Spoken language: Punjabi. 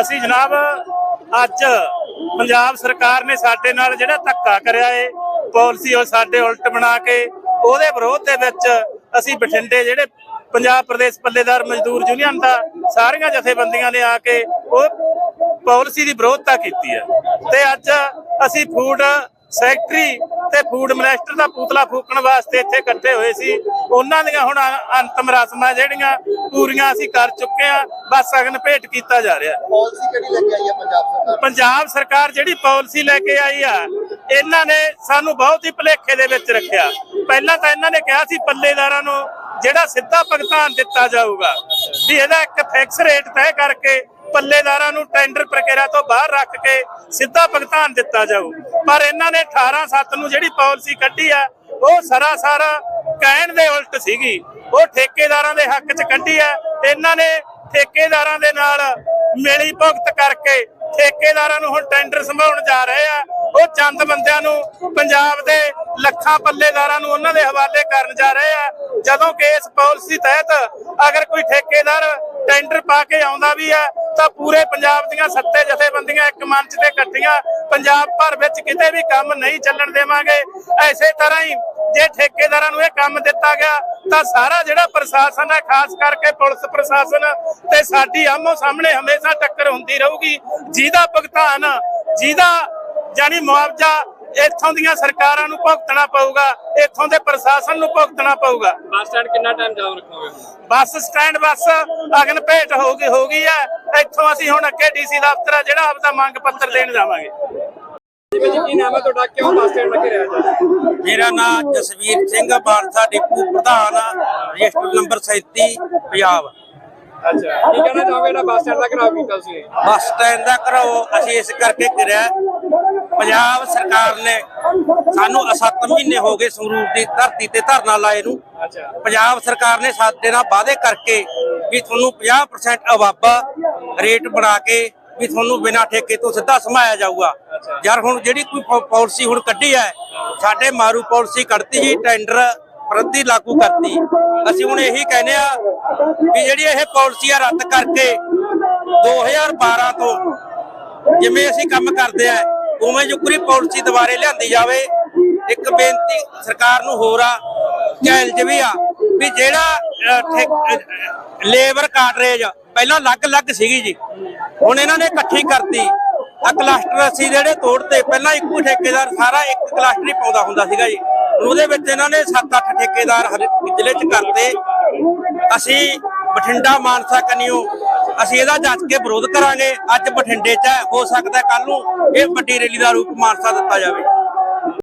ਅਸੀਂ ਜਨਾਬ ਅੱਜ ਪੰਜਾਬ ਸਰਕਾਰ ਨੇ ਸਾਡੇ ਨਾਲ ਜਿਹੜਾ ਧੱਕਾ ਕਰਿਆ ਏ, ਪਾਲਿਸੀ ਉਹ ਸਾਡੇ ਉਲਟ ਬਣਾ ਕੇ, ਉਹਦੇ ਵਿਰੋਧ ਦੇ ਵਿੱਚ ਅਸੀਂ ਬਠਿੰਡੇ ਜਿਹੜੇ ਪੰਜਾਬ ਪ੍ਰਦੇਸ਼ ਪੱਲੇਦਾਰ ਮਜ਼ਦੂਰ ਯੂਨੀਅਨ ਦਾ ਸਾਰੀਆਂ ਜਥੇਬੰਦੀਆਂ ਨੇ ਆ ਕੇ ਉਹ ਪਾਲਿਸੀ ਦੀ ਵਿਰੋਧਤਾ ਕੀਤੀ ਹੈ। ਤੇ ਅੱਜ ਅਸੀਂ ਫੂਡ ਸੈਕਟਰੀ ਤੇ ਫੂਡ ਮਿਨਿਸਟਰ ਦਾ ਪੂਤਲਾ ਫੂਕਣ ਵਾਸਤੇ ਇੱਥੇ ਇਕੱਠੇ ਹੋਏ ਸੀ। ਉਹਨਾਂ ਦੀਆਂ ਹੁਣ ਅੰਤਮ ਰਸਮਾਂ ਜਿਹੜੀਆਂ ਪੂਰੀਆਂ ਅਸੀਂ ਕਰ ਚੁੱਕੇ ਆ ਬਸ ਸਗਨ ਭੇਟ ਕੀਤਾ ਜਾ ਰਿਹਾ ਪਾਲਿਸੀ ਕਿਹੜੀ ਲੈ ਕੇ ਆਈ ਹੈ ਪੰਜਾਬ ਸਰਕਾਰ? ਪੰਜਾਬ ਸਰਕਾਰ ਜਿਹੜੀ ਪਾਲਿਸੀ ਲੈ ਕੇ ਆਈ ਆ ਇਹਨਾਂ ਨੇ ਸਾਨੂੰ ਬਹੁਤ ਹੀ ਭੁਲੇਖੇ ਦੇ ਵਿੱਚ ਰੱਖਿਆ। ਪਹਿਲਾਂ ਤਾਂ ਇਹਨਾਂ ਨੇ ਕਿਹਾ ਸੀ ਪੱਲੇਦਾਰਾਂ ਨੂੰ ਜਿਹੜਾ ਸਿੱਧਾ ਭੁਗਤਾਨ ਦਿੱਤਾ ਜਾਊਗਾ, ਵੀ ਇਹਦਾ ਇੱਕ ਫਿਕਸ ਰੇਟ ਤੈਅ ਕਰਕੇ ਪੱਲੇਦਾਰਾਂ ਨੂੰ ਟੈਂਡਰ ਪ੍ਰਕਿਰਿਆ ਤੋਂ ਬਾਹਰ ਰੱਖ ਕੇ ਸਿੱਧਾ ਭੁਗਤਾਨ ਦਿੱਤਾ ਜਾਊ। ਪਰ ਇਹਨਾਂ ਨੇ 18 7 ਨੂੰ ਜਿਹੜੀ ਪਾਲਿਸੀ ਕੱਢੀ ਆ, ਉਹ ਸਰਾਸਰ ਕਹਿਣ ਦੇ ਉਲਟ ਸੀਗੀ। ਉਹ ਠੇਕੇਦਾਰਾਂ ਦੇ ਹੱਕ 'ਚ ਕੱਢੀ ਆ। ਇਹਨਾਂ ਨੇ ਠੇਕੇਦਾਰਾਂ ਦੇ ਨਾਲ ਮਿਲੀ ਭੁਗਤ ਕਰਕੇ ਠੇਕੇਦਾਰਾਂ ਨੂੰ ਹੁਣ ਟੈਂਡਰ ਸੰਭਾਉਣ ਜਾ ਰਹੇ ਆ। ਉਹ ਚੰਦ ਬੰਦਿਆਂ ਨੂੰ ਪੰਜਾਬ ਦੇ ਲੱਖਾਂ ਪੱਲੇਦਾਰਾਂ ਨੂੰ ਉਹਨਾਂ ਦੇ ਹਵਾਲੇ ਕਰਨ ਜਾ ਰਹੇ ਆ। ਜਦੋਂ ਕਿ ਇਸ ਪਾਲਿਸੀ ਤਹਿਤ ਅਗਰ ਕੋਈ ਠੇਕੇਦਾਰ ਟੈਂਡਰ ਪਾ ਕੇ ਆਉਂਦਾ ਵੀ ਆ ਤਾਂ ਪੂਰੇ ਪੰਜਾਬ ਦੀਆਂ ਸੱਤੇ ਜਥੇਬੰਦੀਆਂ ਇੱਕ ਮੰਚ ਤੇ ਇਕੱਠੀਆਂ ਪੰਜਾਬ ਭਰ ਵਿੱਚ ਕਿਤੇ ਵੀ ਕੰਮ ਨਹੀਂ ਚੱਲਣ ਦੇਵਾਂਗੇ। ਐਸੇ ਤਰ੍ਹਾਂ ਹੀ ਜੇ ਠੇਕੇਦਾਰਾਂ ਨੂੰ ਇਹ ਕੰਮ ਦਿੱਤਾ ਗਿਆ, ਤਾਂ ਸਾਰਾ ਜਿਹੜਾ ਪ੍ਰਸ਼ਾਸਨ ਹੈ, ਖਾਸ ਕਰਕੇ ਪੁਲਿਸ ਪ੍ਰਸ਼ਾਸਨ ਤੇ ਸਾਡੀ ਆਮੋ ਸਾਹਮਣੇ ਹਮੇਸ਼ਾ ਟੱਕਰ ਹੁੰਦੀ ਰਹੂਗੀ। ਜਿਹਦਾ ਭੁਗਤਾਨ, ਜਿਹਦਾ ਜਾਨੀ ਮੁਆਵਜ਼ਾ ਇੱਥੋਂ ਦੀਆਂ ਸਰਕਾਰਾਂ ਨੂੰ ਭੁਗਤਣਾ ਪਊਗਾ ਇੱਥੋਂ ਦੇ ਪ੍ਰਸ਼ਾਸਨ ਨੂੰ ਭੁਗਤਣਾ ਪਊਗਾ। ਬੱਸ ਸਟੈਂਡ ਕਿੰਨਾ ਟਾਈਮ ਜਾਮ ਰੱਖੋਗੇ? ਬੱਸ ਸਟੈਂਡ ਬੱਸ ਅਗਨ ਭੇਟ ਹੋ ਗਈ ਹੋ। ਗਈ ਹੈ ਇੱਥੋਂ ਅਸੀਂ ਹੁਣ ਅੱਗੇ ਡੀਸੀ ਦਫ਼ਤਰ ਆ ਜਿਹੜਾ ਆਪਦਾ ਮੰਗ ਪੱਤਰ ਦੇਣ ਜਾਵਾਂਗੇ। ਜਿਵੇਂ ਜੀ ਕੀ ਨਾਮ ਹੈ ਤੁਹਾਡਾ? ਕਿਉਂ ਬੱਸ ਸਟੈਂਡ ਲੱਗੇ ਰਿਹਾ ਜੀ ਮੇਰਾ ਨਾਮ ਜਸਵੀਰ ਸਿੰਘ ਬਾਂਸਾ ਡਿਪੂ ਪ੍ਰਧਾਨ ਰਜਿਸਟਰ ਨੰਬਰ 37 ਪੰਜਾਬ। ਅੱਛਾ ਕੀ ਕਹਿਣਾ ਚਾਹੋਗੇ ਜਿਹੜਾ ਬੱਸ ਸਟੈਂਡ ਦਾ ਘਰਾਓ ਕੀਤਾ ਤੁਸੀਂ? ਬੱਸ ਸਟੈਂਡ ਦਾ ਘਰੋ ਅਸੀਂ ਇਸ ਕਰਕੇ ਕਰਿਆ ਪੰਜਾਬ ਸਰਕਾਰ ਨੇ ਸਾਨੂੰ 7 ਮਹੀਨੇ ਹੋ ਗਏ ਸੰਗਰੂਰ ਦੀ ਧਰਤੀ ਤੇ ਧਰਨਾ ਲਾਏ ਨੂੰ। ਅੱਛਾ। ਪੰਜਾਬ ਸਰਕਾਰ ਨੇ ਸਾਡੇ ਨਾਲ ਵਾਅਦੇ ਕਰਕੇ ਵੀ ਤੁਹਾਨੂੰ 50% ਅਵਾਬਾ ਰੇਟ ਬਣਾ ਕੇ ਵੀ ਤੁਹਾਨੂੰ ਬਿਨਾਂ ਠੇਕੇ ਤੋਂ ਸਿੱਧਾ ਸਮਾਇਆ ਜਾਊਗਾ। ਯਾਰ ਹੁਣ ਜਿਹੜੀ ਕੋਈ ਪਾਲਿਸੀ ਹੁਣ ਕੱਢੀ ਹੈ ਸਾਡੇ ਮਾਰੂ ਪਾਲਿਸੀ ਕੱਢਤੀ ਜੀ ਟੈਂਡਰ ਪ੍ਰਤੀ ਲਾਗੂ ਕਰਤੀ। ਅਸੀਂ ਹੁਣ ਇਹੀ ਕਹਿੰਦੇ ਆ ਵੀ ਜਿਹੜੀ ਇਹ ਪਾਲਿਸੀ ਰੱਦ ਕਰਕੇ 2012 ਤੋਂ ਜਿਵੇਂ ਅਸੀਂ ਕੰਮ ਕਰਦੇ ਆ, ਉਵੇਂ ਜੁਕਰੀ ਪਾਲਿਸੀ ਦੁਬਾਰੇ ਲਿਆਂਦੀ ਜਾਵੇ। ਇੱਕ ਬੇਨਤੀ ਸਰਕਾਰ ਨੂੰ ਹੋਰ ਆ ਚੈਲੰਜ ਵੀ ਆ, ਵੀ ਜਿਹੜਾ ਲੇਬਰ ਕਾਟਰੇਜ ਪਹਿਲਾਂ ਅਲੱਗ-ਅਲੱਗ ਸੀਗੀ ਜੀ। ਹੁਣ ਇਹਨਾਂ ਨੇ ਇਕੱਠੀ ਕਰਤੀ। ਆ ਕਲਸਟਰ ਅਸੀਂ ਜਿਹੜੇ ਤੋੜਤੇ, ਪਹਿਲਾਂ ਇੱਕੋ ਠੇਕੇਦਾਰ, ਸਾਰਾ ਇੱਕ ਕਲਸਟਰ ਹੀ ਪਾਉਂਦਾ ਹੁੰਦਾ ਸੀਗਾ ਜੀ। ਉਹਦੇ ਵਿੱਚ ਇਹਨਾਂ ਨੇ 7-8 ਠੇਕੇਦਾਰ ਹਰ ਜ਼ਿਲ੍ਹੇ 'ਚ ਕਰਤੇ। ਅਸੀਂ ਬਠਿੰਡਾ ਮਾਨਸਾ ਕਨਿਓ, ਅਸੀਂ ਇਹਦਾ ਜੱਜ ਕੇ ਵਿਰੋਧ ਕਰਾਂਗੇ। ਅੱਜ ਬਠਿੰਡੇ 'ਚ ਹੈ, ਹੋ ਸਕਦਾ ਕੱਲ ਨੂੰ ਇਹ ਵੱਡੀ ਰੈਲੀ ਦਾ ਰੂਪ ਮਾਨਸਾ ਦਿੱਤਾ ਜਾਵੇ।